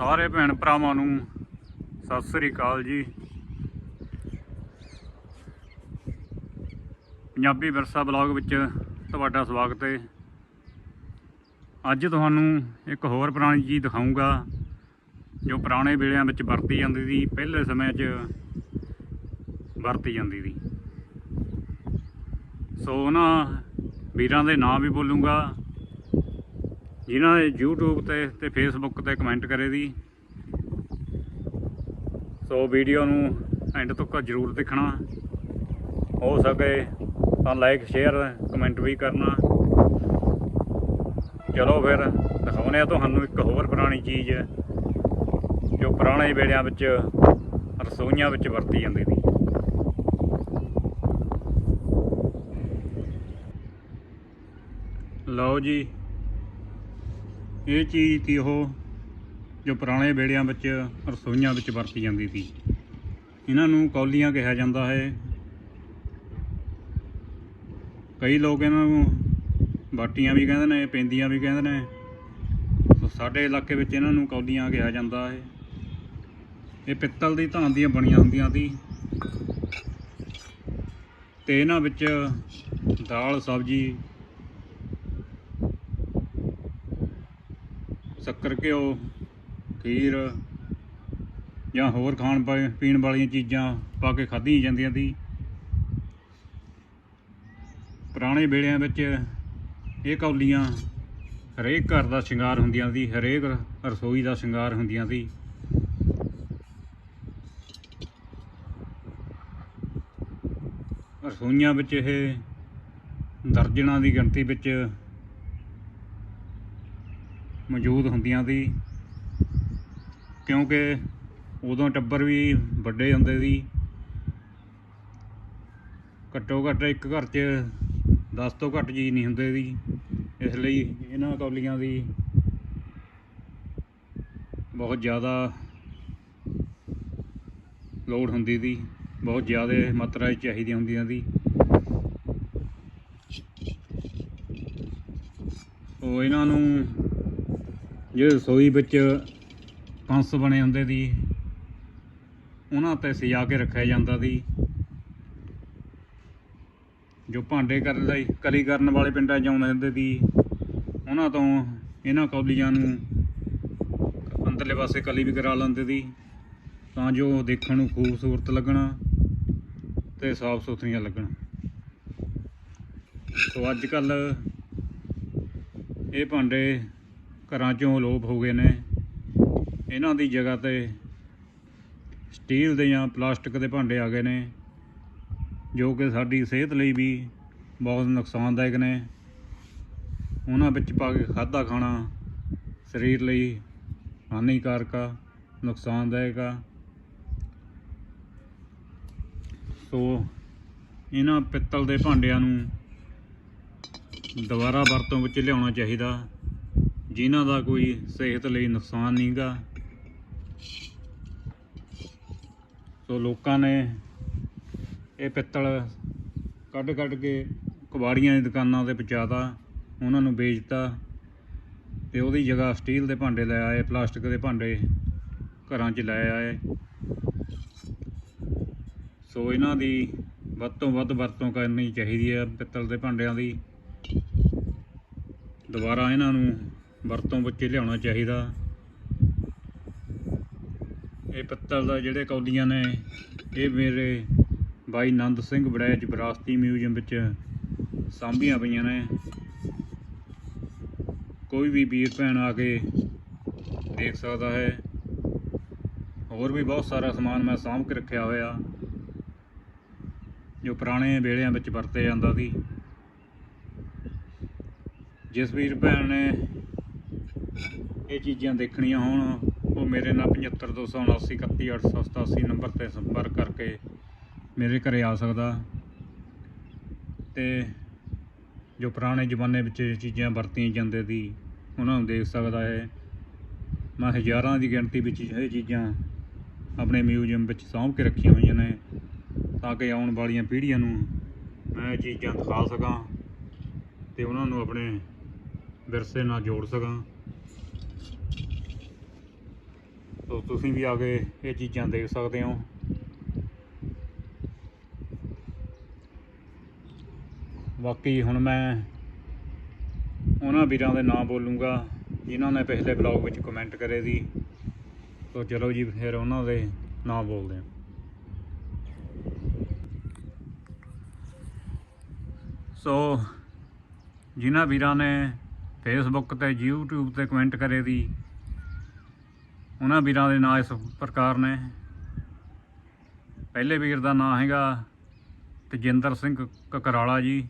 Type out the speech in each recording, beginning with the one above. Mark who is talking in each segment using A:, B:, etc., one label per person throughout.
A: ਸਾਰੇ ਭੈਣ ਭਰਾਵਾਂ ਨੂੰ ਸਤਿ ਸ੍ਰੀ ਅਕਾਲ ਜੀ। ਪੰਜਾਬੀ ਵਿਰਸਾ ਬਲੌਗ ਵਿੱਚ ਤੁਹਾਡਾ ਸਵਾਗਤ ਹੈ। ਅੱਜ ਤੁਹਾਨੂੰ ਇੱਕ ਹੋਰ ਪੁਰਾਣੀ ਚੀਜ਼ ਦਿਖਾਊਂਗਾ, ਜੋ ਪੁਰਾਣੇ ਵੇਲਿਆਂ ਵਿੱਚ ਵਰਤੀ ਜਾਂਦੀ ਸੀ, ਪਹਿਲੇ ਸਮੇਂ 'ਚ ਵਰਤੀ ਜਾਂਦੀ ਸੀ। ਸੋ ਉਹਨਾਂ ਵੀਰਾਂ ਦੇ ਨਾਂ ਵੀ ਬੋਲੂੰਗਾ ਜਿਨ੍ਹਾਂ ਨੇ YouTube ਤੇ ਤੇ Facebook ਤੇ ਕਮੈਂਟ ਕਰੇ ਦੀ। ਸੋ ਵੀਡੀਓ ਨੂੰ ਐਂਡ ਤੱਕ ਜ਼ਰੂਰ ਦੇਖਣਾ। ਹੋ ਸਕੇ ਤਾਂ ਲਾਈਕ ਸ਼ੇਅਰ ਕਮੈਂਟ ਵੀ ਕਰਨਾ। ਚਲੋ ਫਿਰ, ਦਿਖਾਉਂਦੇ ਆ ਤੁਹਾਨੂੰ ਇੱਕ ਹੋਰ ਪੁਰਾਣੀ ਚੀਜ਼, ਜੋ ਪੁਰਾਣੇ ਵੇਲਿਆਂ ਵਿੱਚ, ਰਸੋਈਆਂ ਵਿੱਚ ਵਰਤੀ ਜਾਂਦੀ ਸੀ। ਲਓ ਜੀ ਇਹ ਚੀਜ਼ ਸੀ ਉਹ ਜੋ ਪੁਰਾਣੇ ਵੇਲਿਆਂ ਵਿੱਚ, ਰਸੋਈਆਂ ਵਿੱਚ ਵਰਤੀ ਜਾਂਦੀ ਸੀ। ਇਹਨਾਂ ਨੂੰ ਕੌਲੀਆਂ ਕਿਹਾ ਜਾਂਦਾ ਹੈ। ਕਈ ਲੋਕ ਇਹਨਾਂ ਨੂੰ ਬਾਟੀਆਂ ਵੀ ਕਹਿੰਦੇ ਨੇ, ਪੈਂਦੀਆਂ ਵੀ ਕਹਿੰਦੇ ਨੇ। ਸਾਡੇ ਇਲਾਕੇ ਵਿੱਚ ਇਹਨਾਂ ਨੂੰ ਕੌਲੀਆਂ ਕਿਹਾ ਜਾਂਦਾ ਹੈ। ਇਹ ਪਿੱਤਲ ਦੀ ਧਾਨ ਦੀਆਂ ਬਣੀਆਂ ਹੁੰਦੀਆਂ ਸੀ। ਤੇ ਇਹਨਾਂ ਵਿੱਚ ਦਾਲ, ਸਬਜ਼ੀ ਸ਼ੱਕਰ ਘਿਓ, ਖੀਰ ਜਾਂ ਹੋਰ ਖਾਣ ਪਾ- ਪੀਣ ਵਾਲੀਆਂ ਚੀਜ਼ਾਂ ਪਾ ਕੇ ਖਾਧੀਆਂ ਜਾਂਦੀਆਂ ਸੀ। ਪੁਰਾਣੇ ਵੇਲਿਆਂ ਵਿੱਚ ਇਹ ਕੌਲੀਆਂ ਹਰੇਕ ਘਰ ਦਾ ਸ਼ਿੰਗਾਰ ਹੁੰਦੀਆਂ ਸੀ, ਹਰੇਕ ਰਸੋਈ ਦਾ ਸ਼ਿੰਗਾਰ ਹੁੰਦੀਆਂ ਸੀ। ਰਸੋਈਆਂ ਵਿੱਚ ਇਹ ਦਰਜਨਾਂ ਦੀ ਗਿਣਤੀ ਵਿੱਚ ਮੌਜੂਦ ਹੁੰਦੀਆਂ ਸੀ। ਕਿਉਂਕਿ ਉਦੋਂ ਟੱਬਰ ਵੀ ਵੱਡੇ ਹੁੰਦੇ ਸੀ। ਘੱਟੋ ਘੱਟ ਇੱਕ ਘਰ 'ਚ 10 ਤੋਂ ਘੱਟ ਜੀ ਨਹੀਂ ਹੁੰਦੇ ਸੀ। ਇਸ ਲਈ ਇਹਨਾਂ ਕੌਲੀਆਂ ਦੀ ਬਹੁਤ ਜ਼ਿਆਦਾ ਲੋੜ ਹੁੰਦੀ ਸੀ। ਬਹੁਤ ਜ਼ਿਆਦਾ ਮਾਤਰਾ 'ਚ ਚਾਹੀਦੀ ਹੁੰਦੀਆਂ ਸੀ। ਉਹ ਇਹਨਾਂ ਨੂੰ ਜਿਹੜੇ ਰਸੋਈ ਵਿੱਚ ਕੰਸ ਬਣੇ ਹੁੰਦੇ ਸੀ ਉਹਨਾਂ ਤੇ ਸਜਾ ਕੇ ਰੱਖਿਆ ਜਾਂਦਾ ਸੀ ਜੋ ਭਾਂਡੇ ਕਰਨ ਲਈ, ਕਲੀ ਕਰਨ ਵਾਲੇ ਪਿੰਡਾਂ 'ਚ ਆਉਂਦੇ ਹੁੰਦੇ ਸੀ ਉਹਨਾਂ ਤੋਂ ਇਹਨਾਂ ਕੌਲੀਆਂ ਨੂੰ ਅੰਦਰਲੇ ਪਾਸੇ ਕਲੀ ਵੀ ਕਰਾ ਲੈਂਦੇ ਸੀ ਤਾਂ ਜੋ ਦੇਖਣ ਨੂੰ ਖੂਬਸੂਰਤ ਲੱਗਣਾ ਤੇ ਸਾਫ਼ ਸੁਥਰੀਆਂ ਲੱਗਣ। ਸੋ ਅੱਜ ਕੱਲ ਇਹ ਭਾਂਡੇ ਘਰਾਂ 'ਚੋਂ ਅਲੋਪ ਹੋ ਗਏ ਨੇ। ਇਹਨਾਂ ਦੀ ਜਗ੍ਹਾ ਤੇ ਸਟੀਲ ਦੇ ਜਾਂ ਪਲਾਸਟਿਕ ਦੇ ਭਾਂਡੇ ਆ ਗਏ ਨੇ, ਜੋ ਕਿ ਸਾਡੀ ਸਿਹਤ ਲਈ ਵੀ ਬਹੁਤ ਨੁਕਸਾਨਦਾਇਕ ਨੇ। ਉਹਨਾਂ ਵਿੱਚ ਪਾ ਕੇ ਖਾਧਾ ਖਾਣਾ ਸਰੀਰ ਲਈ ਹਾਨੀਕਾਰਕ ਆ, ਨੁਕਸਾਨਦਾਇਕ ਆ। ਸੋ ਇਹਨਾਂ ਪਿੱਤਲ ਦੇ ਭਾਂਡਿਆਂ ਨੂੰ ਦੁਬਾਰਾ ਵਰਤੋਂ ਵਿੱਚ ਲਿਆਉਣਾ ਚਾਹੀਦਾ। ਜਿਨ੍ਹਾਂ ਦਾ ਕੋਈ ਸਿਹਤ ਲਈ ਨੁਕਸਾਨ ਨਹੀਂਗਾ। ਸੋ ਲੋਕਾਂ ਨੇ ਇਹ ਪਿੱਤਲ ਕੱਢ ਕੱਢ ਕੇ ਕਬਾੜੀਆਂ ਦੀ ਦੁਕਾਨਾਂ ਤੇ ਪਹੁੰਚਾਤਾ, ਉਹਨਾਂ ਨੂੰ ਵੇਚਤਾ ਤੇ ਉਹਦੀ ਜਗ੍ਹਾ ਸਟੀਲ ਦੇ ਭਾਂਡੇ ਲੈ ਆਏ, ਪਲਾਸਟਿਕ ਦੇ ਭਾਂਡੇ ਘਰਾਂ 'ਚ ਲੈ ਆਏ। ਸੋ ਇਹਨਾਂ ਦੀ ਵੱਧ ਤੋਂ ਵੱਧ ਵਰਤੋਂ ਕਰਨੀ ਚਾਹੀਦੀ ਹੈ ਪਿੱਤਲ ਦੇ ਭਾਂਡਿਆਂ ਦੀ। ਦੁਬਾਰਾ ਇਹਨਾਂ ਨੂੰ ਵਰਤੋਂ ਵਿੱਚ ਲਿਆਉਣਾ ਚਾਹੀਦਾ। ਇਹ ਪਿੱਤਲ ਦਾ ਜਿਹੜੇ ਕੌਲੀਆਂ ਨੇ, ਇਹ ਮੇਰੇ ਬਾਈ ਨੰਦ ਸਿੰਘ ਬੜੈਚ ਵਿਰਾਸਤੀ ਮਿਊਜ਼ੀਅਮ ਵਿੱਚ ਸਾਂਭੀਆਂ ਪਈਆਂ ਨੇ। ਕੋਈ ਵੀ ਵੀਰ ਭੈਣ ਆ ਕੇ ਦੇਖ ਸਕਦਾ ਹੈ। ਹੋਰ ਵੀ ਬਹੁਤ ਸਾਰਾ ਸਮਾਨ ਮੈਂ ਸਾਂਭ ਕੇ ਰੱਖਿਆ ਹੋਇਆ, ਜੋ ਪੁਰਾਣੇ ਵੇਲਿਆਂ ਵਿੱਚ ਵਰਤੇ ਜਾਂਦਾ ਸੀ। ਜਿਸ ਵੀਰ ਭੈਣ ਨੇ ਇਹ ਚੀਜ਼ਾਂ ਦੇਖਣੀਆਂ ਹੋਣ, ਉਹ ਮੇਰੇ ਨਾਲ 7527791887 ਨੰਬਰ ਤੇ ਸੰਪਰਕ ਕਰਕੇ ਮੇਰੇ ਘਰੇ ਆ ਸਕਦਾ। ਤੇ ਜੋ ਪੁਰਾਣੇ ਜ਼ਮਾਨੇ ਵਿੱਚ ਇਹ ਚੀਜ਼ਾਂ ਵਰਤੀਆਂ ਜਾਂਦੇ ਸੀ, ਉਹਨਾਂ ਨੂੰ ਦੇਖ ਸਕਦਾ ਹੈ। ਮੈਂ ਹਜ਼ਾਰਾਂ ਦੀ ਗਿਣਤੀ ਵਿੱਚ ਇਹ ਚੀਜ਼ਾਂ ਆਪਣੇ ਮਿਊਜ਼ੀਅਮ ਵਿੱਚ ਸਾਂਭ ਕੇ ਰੱਖੀਆਂ ਹੋਈਆਂ ਨੇ, ਤਾਂ ਕਿ ਆਉਣ ਵਾਲੀਆਂ ਪੀੜ੍ਹੀਆਂ ਨੂੰ ਮੈਂ ਇਹ ਚੀਜ਼ਾਂ ਦਿਖਾ ਸਕਾਂ ਤੇ ਉਹਨਾਂ ਨੂੰ ਆਪਣੇ ਵਿਰਸੇ ਨਾਲ ਜੋੜ ਸਕਾਂ। ਤੋ ਤੁਸੀਂ ਵੀ ਆ ਕੇ ਇਹ ਚੀਜ਼ਾਂ ਦੇਖ ਸਕਦੇ ਹੋ। ਬਾਕੀ ਹੁਣ ਮੈਂ ਉਹਨਾਂ ਵੀਰਾਂ ਦੇ ਨਾਮ ਬੋਲੂੰਗਾ, ਜਿਨ੍ਹਾਂ ਨੇ ਪਿਛਲੇ ਬਲੌਗ ਵਿੱਚ ਕਮੈਂਟ ਕਰੇ ਸੀ। ਤੋ ਚਲੋ ਜੀ, ਫਿਰ ਉਹਨਾਂ ਦੇ ਨਾਮ ਬੋਲਦੇ ਹਾਂ। ਸੋ ਜਿਨ੍ਹਾਂ ਵੀਰਾਂ ਨੇ ਫੇਸਬੁੱਕ ਤੇ YouTube ਤੇ ਕਮੈਂਟ ਕਰੇ ਦੀ ਉਹਨਾਂ ਵੀਰਾਂ ਦੇ ਨਾਂ ਇਸ ਪ੍ਰਕਾਰ ਨੇ। ਪਹਿਲੇ ਵੀਰ ਦਾ ਨਾਂ ਹੈਗਾ ਤਜਿੰਦਰ ਸਿੰਘ ਕਕਰਾਲਾ ਜੀ।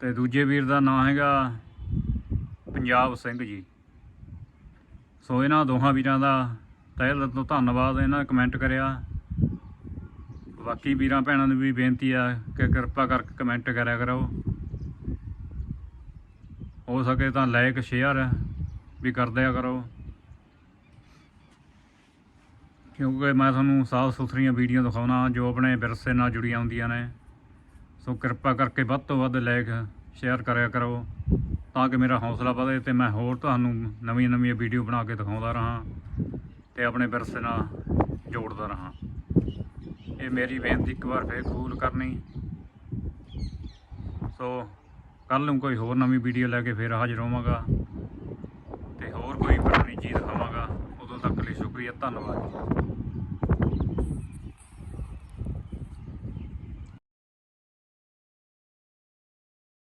A: ਤੇ ਦੂਜੇ ਵੀਰ ਦਾ ਨਾਂ ਹੈਗਾ ਪੰਜਾਬ ਸਿੰਘ ਜੀ। ਸੋ ਇਹਨਾਂ ਦੋਹਾਂ ਵੀਰਾਂ ਦਾ ਤਹਿ ਦਿਲ ਤੋਂ ਧੰਨਵਾਦ। ਇਹਨਾਂ ਨੇ ਕਮੈਂਟ ਕਰਿਆ। ਬਾਕੀ ਵੀਰਾਂ ਭੈਣਾਂ ਨੂੰ ਵੀ ਬੇਨਤੀ ਆ ਕਿ ਕਿਰਪਾ ਕਰਕੇ ਕਮੈਂਟ ਕਰਿਆ ਕਰੋ। ਹੋ ਸਕੇ ਤਾਂ ਲਾਈਕ ਸ਼ੇਅਰ ਵੀ ਕਰ ਦਿਆ ਕਰੋ। ਕਿਉਂਕਿ ਮੈਂ ਤੁਹਾਨੂੰ ਸਾਫ਼ ਸੁਥਰੀਆਂ ਵੀਡੀਓ ਦਿਖਾਉਣਾ, ਜੋ ਆਪਣੇ ਵਿਰਸੇ ਨਾਲ ਜੁੜੀਆਂ ਹੁੰਦੀਆਂ ਨੇ। ਸੋ ਕਿਰਪਾ ਕਰਕੇ ਵੱਧ ਤੋਂ ਵੱਧ ਲਾਈਕ ਸ਼ੇਅਰ ਕਰਿਆ ਕਰੋ, ਤਾਂ ਕਿ ਮੇਰਾ ਹੌਸਲਾ ਵਧੇ ਤੇ ਮੈਂ ਹੋਰ ਤੁਹਾਨੂੰ ਨਵੀਆਂ ਨਵੀਆਂ ਵੀਡੀਓ ਬਣਾ ਕੇ ਦਿਖਾਉਂਦਾ ਰਹਾਂ ਤੇ ਆਪਣੇ ਵਿਰਸੇ ਨਾਲ ਜੋੜਦਾ ਰਹਾਂ। ਇਹ ਮੇਰੀ ਬੇਨਤੀ ਇੱਕ ਵਾਰ ਫੇਰ ਕਬੂਲ ਕਰਨੀ। ਸੋ ਕੱਲ ਨੂੰ ਕੋਈ ਹੋਰ ਨਵੀਂ ਵੀਡੀਓ ਲੈ ਕੇ ਫੇਰ ਹਾਜ਼ਰ ਹੋਵਾਂਗਾ। ਤੇ ਹੋਰ ਕੋਈ ਪੁਰਾਣੀ ਚੀਜ਼ ਦਿਖਾਵਾਂਗਾ। ਉਦੋਂ ਤੱਕ ਲਈ ਸ਼ੁਕਰੀਆ, ਧੰਨਵਾਦ। ਜੀ